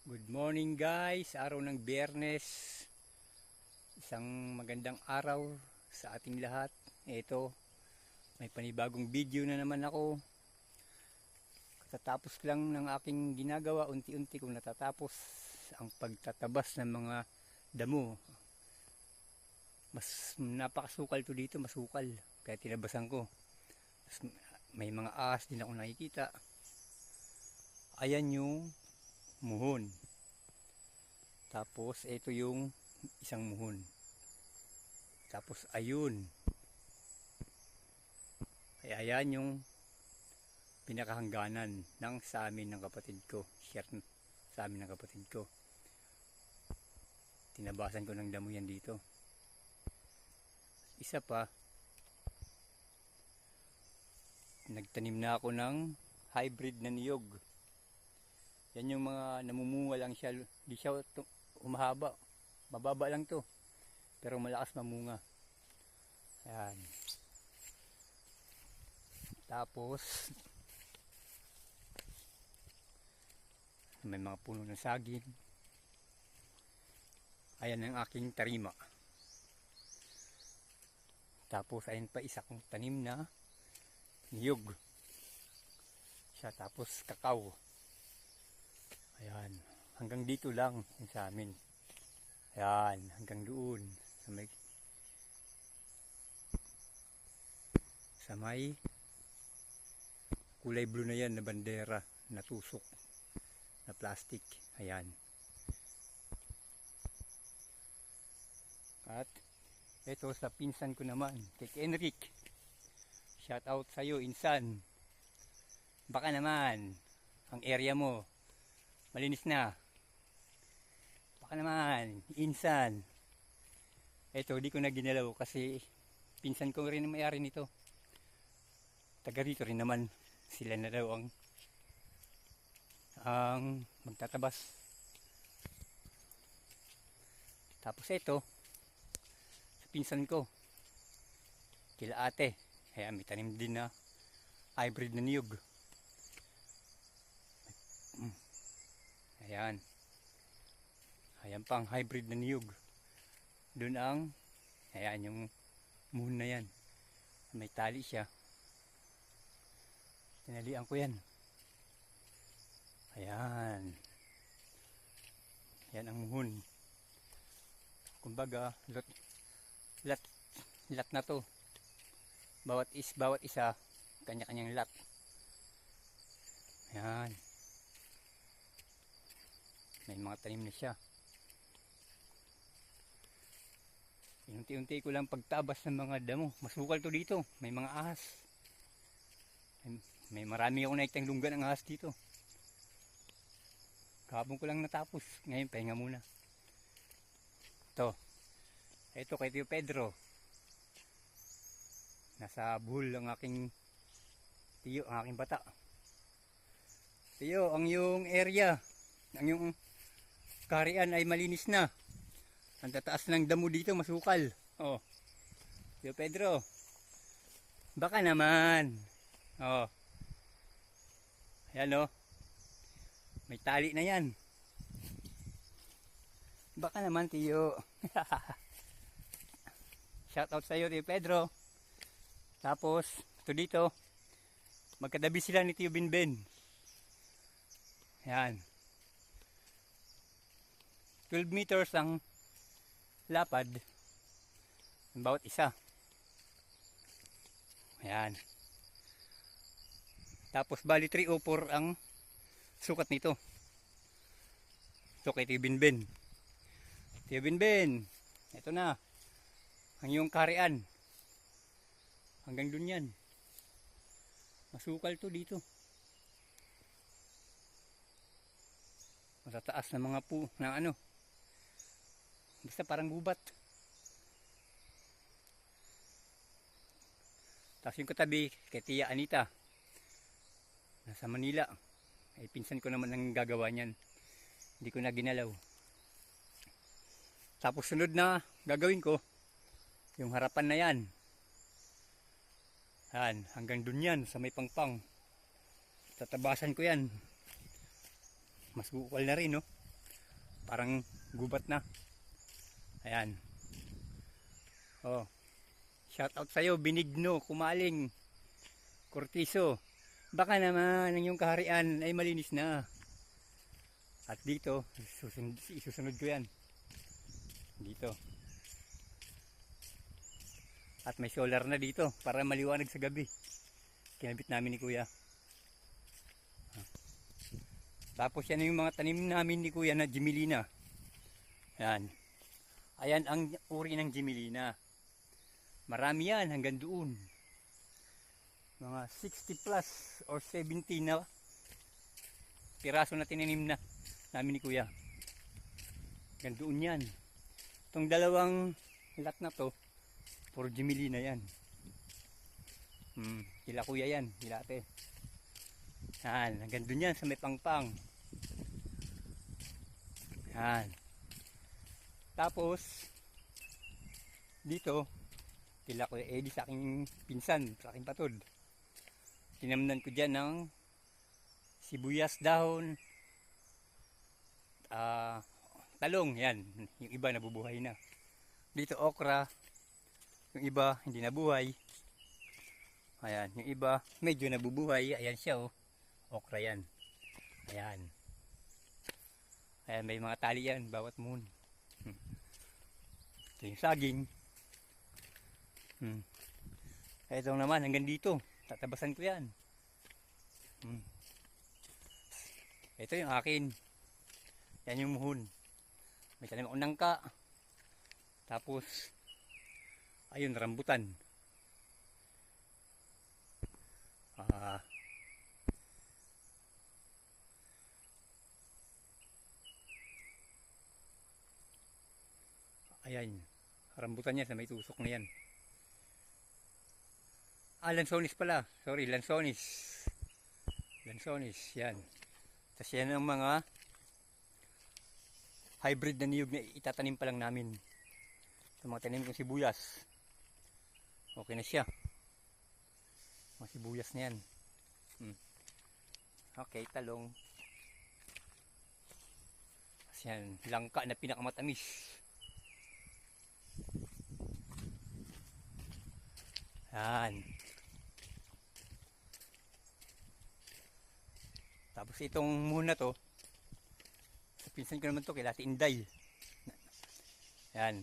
Good morning guys, araw ng biyernes. Isang magandang araw sa ating lahat. Ito, may panibagong video na naman ako. Katatapos lang ng aking ginagawa, unti-unti kong natatapos ang pagtatabas ng mga damo. Mas napakasukal to dito, masukal. Kaya tinabasan ko. May mga ahas din ako nakikita. Ayan yung muhon. Tapos ito yung isang muhon. Tapos ayun. Ay ayan yung pinakahangganan ng sa amin ng kapatid ko. Share sa amin ng kapatid ko. Tinabasan ko ng damo yan dito. Isa pa, nagtanim na ako ng hybrid na niyog. Yan yung mga namumunga lang siya. Di siya tu- umahaba. Mababa lang to. Pero malakas mamunga. Ayan. Tapos, may mga puno ng saging. Ayan ang aking tarima. Tapos, ayan pa isa kong tanim na niyog. Siya tapos kakao. Ayan. Hanggang dito lang yung sa amin. Ayan. Hanggang doon. Sa may sa may kulay blue na yan na bandera na tusok na plastic. Ayan. At ito sa pinsan ko naman, kay Enric. Shout out sa'yo, insan. Baka naman, ang area mo, malinis na. Baka naman, insan. Ito, di ko na ginalaw kasi pinsan ko rin may-ari nito. Taga rito rin naman. Sila na daw ang ang magtatabas. Tapos ito, sa pinsan ko, kila ate. Kaya may tanim din na hybrid na niyog. Ayan. Ayan pang hybrid na niyog. Doon ang, ayan yung moon na yan. May tali siya. Tinalian ko yan. Ayan. Yan ang muhon. Kumbaga, lot, lat, lat na to. Bawat is, bawat isa, kanya-kanyang lat. Ayan. May mga tanim na siya. Unti-unti ko lang pagtabas ng mga damo. Masukal to dito. May mga ahas. May, may marami ako nakitang lungga ng ahas dito. Kahapon ko lang natapos. Ngayon, pahinga muna. Ito. Ito kay Tio Pedro. Nasa buhol ang aking tiyo, ang aking bata. Tiyo, ang yung area, ang yung karian ay malinis na. Ang tataas ng damo dito, masukal. Oh. Tio Pedro. Baka naman. Oh. Ayan oh. May tali na yan. Baka naman, Tiyo. Shout out sa iyo, Tio Pedro. Tapos, ito dito. Magkadabi sila ni Tio Binben. Ayan. 12 meters ang lapad ng bawat isa. Ayan. Tapos bali 3 o 4 ang sukat nito. Ito kay Tio Binben. Tio Binben, ito na. Ang iyong karian. Hanggang dun yan. Masukal to dito. Matataas na mga pu, na ano. Basta parang gubat. Tapos yung katabi kay Tia Anita. Nasa Manila. Ay pinsan ko naman ang gagawa niyan. Hindi ko na ginalaw. Tapos sunod na gagawin ko, yung harapan na yan. Yan, hanggang dun yan sa may pangpang. Tatabasan ko yan. Mas bukal na rin, no? Parang gubat na. Ayan. Oh. Shout out sa'yo, Binigno, Kumaling, Cortizo. Baka naman ang iyong kaharian ay malinis na. At dito, susunod, isusunod ko yan. Dito. At may solar na dito para maliwanag sa gabi. Kinabit namin ni Kuya. Tapos yan yung mga tanim namin ni Kuya na Jimelina. Yan. Ayan ang uri ng Jimelina. Marami yan hanggang doon. Mga 60 plus or 70 na piraso na tinanim na namin ni Kuya. Hanggang doon yan. Itong dalawang lot na to, puro Jimelina yan. Hmm, kila Kuya yan, kila ate. Yan, hanggang doon yan sa may pangpang. Yan. Tapos, dito, kila Kuya Eddie sa aking pinsan, sa aking patod. Tinamnan ko dyan ng sibuyas dahon, ah, talong, yan. Yung iba nabubuhay na. Dito okra, yung iba hindi nabuhay. Ayan, yung iba medyo nabubuhay. Ayan siya oh. Okra yan. Ayan. Ayan, may mga tali yan, bawat moon. Ito saging. Hmm. Ito naman, hanggang dito. Tatabasan ko yan. Hmm. Ito yung akin. Yan yung muhon. May tanim akong nangka. Tapos, ayun, rambutan. Ah, ayan, rambutan niya sa may tusok na yan. Ah, lansonis pala. Sorry, lansonis. Lansonis, yan. Tapos yan ang mga hybrid na niyog na itatanim pa lang namin. Sa mga tanim kong sibuyas. Okay na siya. Mga sibuyas na yan. Hmm. Okay, talong. Tapos yan, langka na pinakamatamis. Yan. Tapos itong muna to, sa pinsan ko naman to, kila Ate Inday. Yan.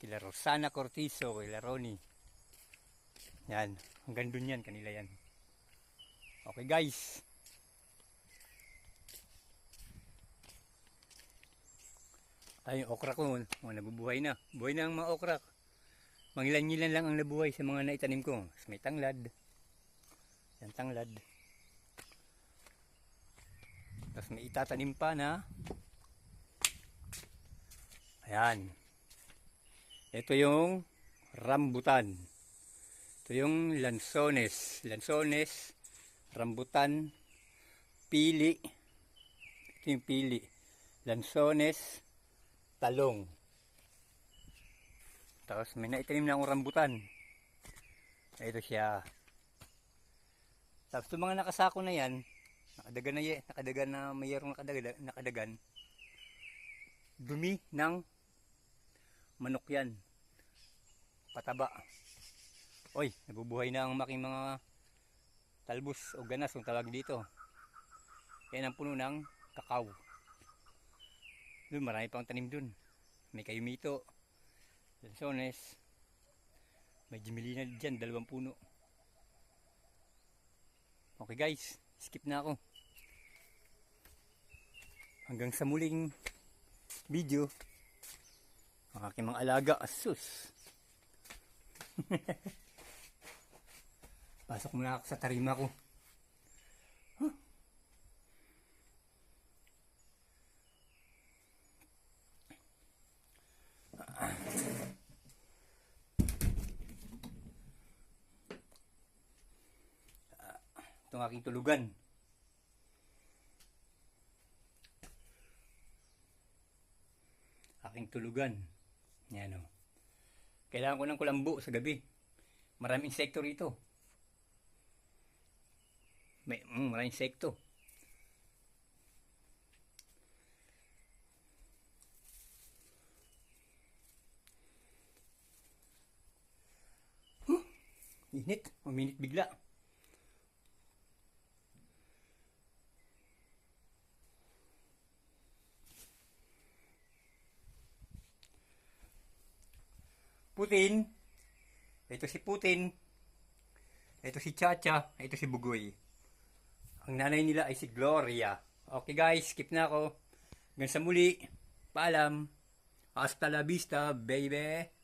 Kila Rosana Cortizo, kila Ronnie. Yan. Hanggang dun yan, kanila yan. Okay guys. Ay, yung okra ko, mga nabubuhay na. Buhay na ang mga okra. Mangilan-ngilan lang ang nabuhay sa mga naitanim ko. May tanglad. Yan tanglad. Tapos may itatanim pa na Ayan. Ito yung rambutan. Ito yung lansones. Lansones, rambutan, pili. Ito yung pili. Lansones, talong. Tapos may naitanim na akong rambutan. Ito siya. Tapos yung mga nakasako na yan, nakadagan na, nakadagan na mayroong nakadagan, nakadagan dumi ng manok yan. Pataba. Oy, nabubuhay na ang making mga talbos o ganas kung tawag dito. Yan ang puno ng kakao. Doon, marami pang tanim doon. May kayumito, lansones, may jimelina dyan, dalawang puno. Okay guys, skip na ako. Hanggang sa muling video, ang aking mga alaga, asus. Pasok muna ako sa tarima ko. itong aking tulugan. Aking tulugan. Yan o. Kailangan ko ng kulambo sa gabi. Maraming insekto rito. May, mm, maraming insekto. Huh? Init. Uminit bigla. Putin. Ito si Putin. Ito si Chacha. Ito si Bugoy. Ang nanay nila ay si Gloria. Okay guys, skip na ako. Hanggang sa muli. Paalam. Hasta la vista, baby.